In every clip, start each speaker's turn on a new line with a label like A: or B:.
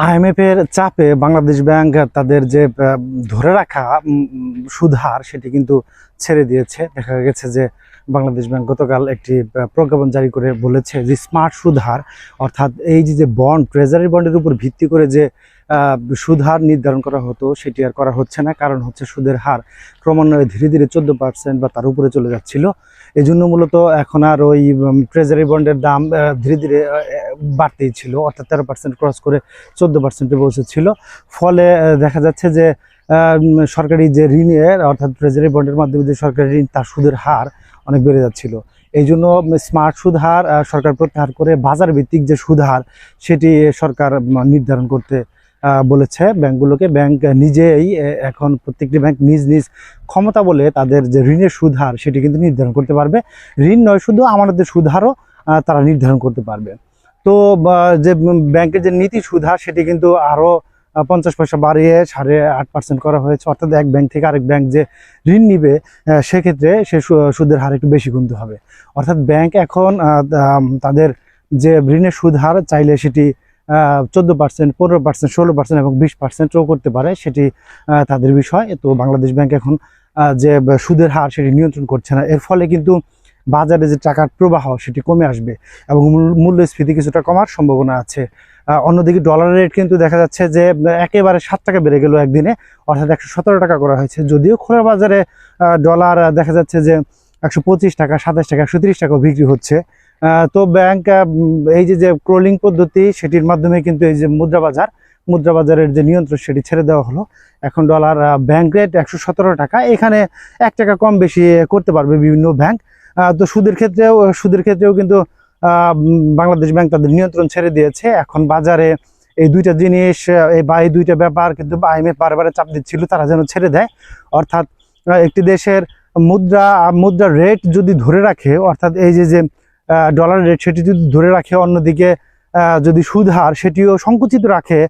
A: IMF এর চাপে Bangladesh bank তাদের যে ধরে রাখা সুদহার সেটি কিন্তু ছেড়ে দিয়েছে। দেখা গেছে যে বাংলাদেশ ব্যাংক গতকাল একটি প্রজ্ঞাপন জারি করে বলেছে যে স্মার্ট সুধার অর্থাৎ এই যে বন্ড ট্রেজারি বন্ডের উপর ভিত্তি করে যে সুদহার নির্ধারণ করা হতো, সেটি আর করা হচ্ছে না, কারণ হচ্ছে সুদের হার ক্রমান্বয়ে ধীরে ধীরে চোদ্দ পার্সেন্ট বা তার উপরে চলে যাচ্ছিল। এই জন্য মূলত এখন আর ওই ট্রেজারি বন্ডের দাম ধীরে ধীরে বাড়তেই ছিল। অর্থাৎ তেরো পার্সেন্ট ক্রস করে চোদ্দ পার্সেন্টে পৌঁছেছিল। ফলে দেখা যাচ্ছে যে সরকারি যে ঋণের, অর্থাৎ ট্রেজারি বন্ডের মাধ্যমে যে সরকারি ঋণ, তার সুদের হার অনেক বেড়ে যাচ্ছিল। এই জন্য স্মার্ট সুদ হার সরকার প্রত্যাহার করে বাজার ভিত্তিক যে সুদ হার, সেটি সরকার নির্ধারণ করতে বলেছে ব্যাংকগুলোকে। ব্যাংক নিজেই এখন প্রত্যেকটি ব্যাংক নিজ নিজ ক্ষমতা বলে তাদের যে ঋণের সুদ হার সেটি কিন্তু নির্ধারণ করতে পারবে। ঋণ নয়, শুধু আমাদের সুদ হারও তারা নির্ধারণ করতে পারবে। তো যে ব্যাংকের যে নীতি সুদ হার সেটি কিন্তু আরও পঞ্চাশ পয়সা বাড়িয়ে সাড়ে আট পার্সেন্ট করা হয়েছে। অর্থাৎ এক ব্যাংক থেকে আরেক ব্যাংক যে ঋণ নিবে সেক্ষেত্রে সে সুদের হার একটু বেশি গুনতে হবে। অর্থাৎ ব্যাংক এখন তাদের যে ঋণের সুদ হার চাইলে সেটি চোদ্দ পার্সেন্ট পনেরো পার্সেন্ট ষোলো পার্সেন্ট এবং বিশ পার্সেন্টও করতে পারে, সেটি তাদের বিষয়। তো বাংলাদেশ ব্যাংক এখন যে সুদের হার সেটি নিয়ন্ত্রণ করছে না। এর ফলে কিন্তু বাজারে যে টাকার প্রবাহ, সেটি কমে আসবে এবং মূল- মূল্যস্ফীতি কিছুটা কমার সম্ভাবনা আছে। অন্যদিকে ডলারের রেট কিন্তু দেখা যাচ্ছে যে, একেবারে সাত টাকা বেড়ে গেল একদিনে, অর্থাৎ একশো সতেরো টাকা করা হয়েছে। যদিও খোলা বাজারে ডলার দেখা যাচ্ছে যে একশো পঁচিশ টাকা, সাতাশ টাকা, একশো টাকাও বিক্রি হচ্ছে। তো ব্যাংক এই যে যে ক্রোলিং পদ্ধতি, সেটির মাধ্যমে কিন্তু এই যে মুদ্রা বাজার মুদ্রা বাজারের যে নিয়ন্ত্রণ, সেটি ছেড়ে দেওয়া হলো। এখন ডলার ব্যাংক রেট একশো সতেরো টাকা। এখানে এক টাকা কম বেশি করতে পারবে বিভিন্ন ব্যাংক তো সুদের ক্ষেত্রেও সুদের ক্ষেত্রেও কিন্তু বাংলাদেশ ব্যাংক তাদের নিয়ন্ত্রণ ছেড়ে দিয়েছে। এখন বাজারে এই দুইটা জিনিস এই বা এই দুইটা ব্যাপার কিন্তু আইএমএফ বারবার চাপ দিচ্ছিল, তারা যেন ছেড়ে দেয়। অর্থাৎ একটি দেশের মুদ্রা মুদ্রার রেট যদি ধরে রাখে, অর্থাৎ এই যে যে ডলার রেট সেটি যদি ধরে রাখে, অন্যদিকে যদি সুদ হার সেটিও সংকুচিত রাখে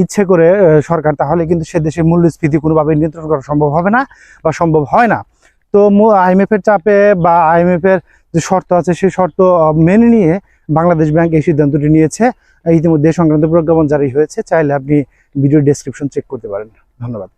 A: ইচ্ছে করে সরকার, তাহলে কিন্তু সে দেশের মূল্যস্ফীতি কোনোভাবে নিয়ন্ত্রণ করা সম্ভব হবে না বা সম্ভব হয় না। তো আইএমএফ এর চাপে বা আইএমএফ এর যে শর্ত আছে সেই শর্ত মেনে নিয়ে বাংলাদেশ ব্যাংক এই সিদ্ধান্তটি নিয়েছে। ইতিমধ্যে সংক্রান্ত প্রজ্ঞাপন জারি হয়েছে। চাইলে আপনি ভিডিও ডেসক্রিপশন চেক করতে পারেন। ধন্যবাদ।